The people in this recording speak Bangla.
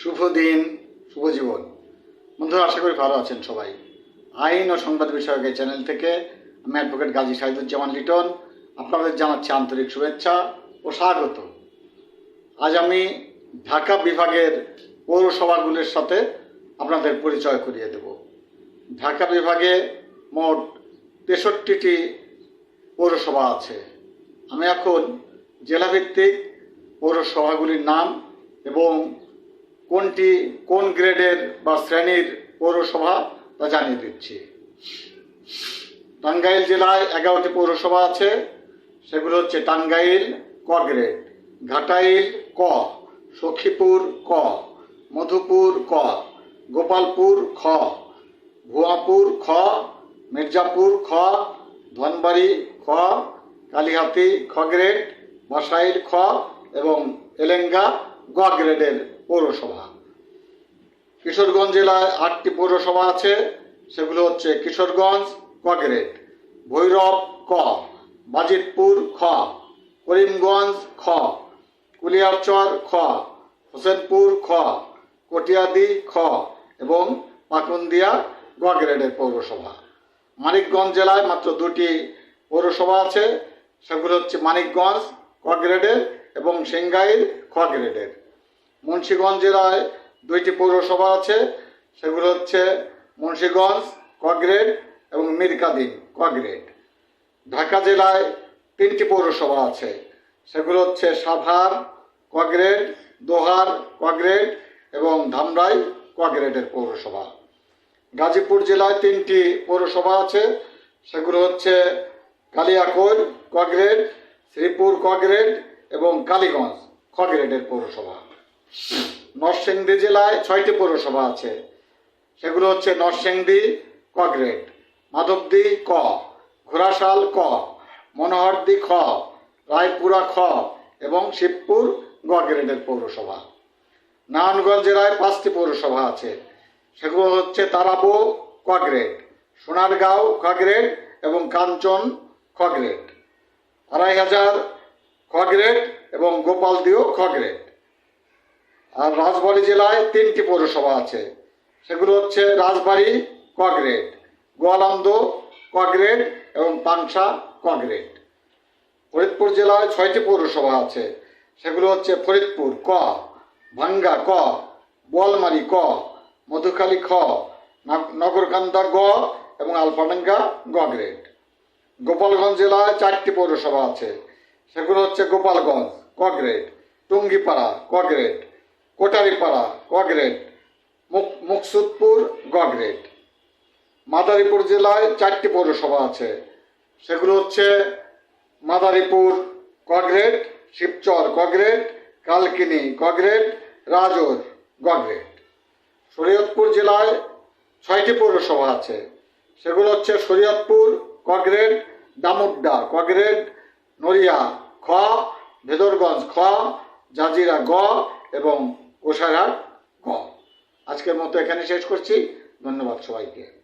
শুভ দিন শুভ জীবন বন্ধুরা, আশা করি ভালো আছেন সবাই। আইন ও সংবাদ বিষয়ক এই চ্যানেল থেকে আমি অ্যাডভোকেট গাজী শাহিদুজ্জামান লিটন, আপনাদের জানাচ্ছি আন্তরিক শুভেচ্ছা ও স্বাগত। আজ আমি ঢাকা বিভাগের পৌরসভাগুলির সাথে আপনাদের পরিচয় করিয়ে দেব। ঢাকা বিভাগে মোট তেষট্টিটি পৌরসভা আছে। আমি এখন জেলাভিত্তিক পৌরসভাগুলির নাম এবং কোনটি, কোন গ্রেডের বা শ্রেণির পৌরসভা তা জানিয়ে দিচ্ছি। টাঙ্গাইল জেলায় এগারোটি পৌরসভা আছে, সেগুলো হচ্ছে টাঙ্গাইল ক গ্রেড, ঘাটাইল ক, সখীপুর ক, মধুপুর ক, গোপালপুর খ, ভুয়াপুর খ, মির্জাপুর খ, ধনবাড়ি খ, কালিহাতি খ গ্রেড, বাসাইল খ এবং এলেঙ্গা গ গ্রেডের পৌরসভা। কিশোরগঞ্জ জেলায় আটটি পৌরসভা আছে, সেগুলো হচ্ছে কিশোরগঞ্জ ক গ্রেড ভৈরব, ক, বাজিতপুর, খ, করিমগঞ্জ, খ, কুলিয়ারচর, খ, হোসেনপুর, খ, কটিয়াদি, খ এবং পাকুন্দিয়া গ গ্রেডের পৌরসভা। মানিকগঞ্জ জেলায় মাত্র দুটি পৌরসভা আছে, সেগুলো হচ্ছে মানিকগঞ্জ ক গ্রেডের এবং সিংগাইর খ গ্রেডের মুন্সীগঞ্জ জেলায় দুইটি পৌরসভা আছে। সেগুলো হচ্ছে মুন্সীগঞ্জ ক গ্রেড এবং মিরকাদিন ক গ্রেড ঢাকা জেলায় তিনটি পৌরসভা আছে। সেগুলো হচ্ছে সাভার ক গ্রেড দোহার ক গ্রেড এবং ধামরাই ক গ্রেডের পৌরসভা। গাজীপুর জেলায় তিনটি পৌরসভা আছে। সেগুলো হচ্ছে কালিয়াকৈর ক গ্রেড শ্রীপুর ক গ্রেড এবং কালীগঞ্জ খ গ্রেডের পৌরসভা। নরসিংদী জেলায় ছয়টি পৌরসভা আছে। সেগুলো হচ্ছে নরসিংদী ক গ্রেড মাধবদী ক, ঘোড়াশাল ক, মনোহরদী খ, রায়পুরা খ এবং শিবপুর গ গ্রেডের পৌরসভা। নারায়ণগঞ্জ জেলায় পাঁচটি পৌরসভা আছে। সেগুলো হচ্ছে তারাবো ক গ্রেড সোনারগাঁও খ গ্রেড এবং কাঞ্চন খ গ্রেড আড়াই হাজার খ গ্রেড এবং গোপালদিও খ গ্রেড আর রাজবাড়ী জেলায় তিনটি পৌরসভা আছে। সেগুলো হচ্ছে রাজবাড়ি ক গ্রেড গোয়ালন্দ ক গ্রেড এবং পাংশা ক গ্রেড ফরিদপুর জেলায় ছয়টি পৌরসভা আছে। সেগুলো হচ্ছে ফরিদপুর, ক, ভাঙ্গা, ক, বোয়ালমারি, ক, মধুখালী, খ, নগ- নগরকান্দা গ এবং আলফাডাঙ্গা গ গ্রেড গোপালগঞ্জ জেলায় চারটি পৌরসভা আছে। সেগুলো হচ্ছে গোপালগঞ্জ ক গ্রেড টুঙ্গিপাড়া ক গ্রেড কোটারিপাড়া মুক- মুকসুদপুর গ গ্রেড মাদারীপুর জেলায় চারটি পৌরসভা আছে। সেগুলো হচ্ছে মাদারীপুর ক গ্রেড শিবচর ক গ্রেড কালকিনি ক রাজর রাজোর গ শরীয়তপুর জেলায় ছয়টি পৌরসভা আছে। সেগুলো হচ্ছে শরীয়তপুর ক দামুড্ডা ক নড়িয়া, খ, ভেদরগঞ্জ, খ, জাজিরা, গ এবং কোষারহাট গ আজকের মতো এখানে শেষ করছি। ধন্যবাদ সবাইকে।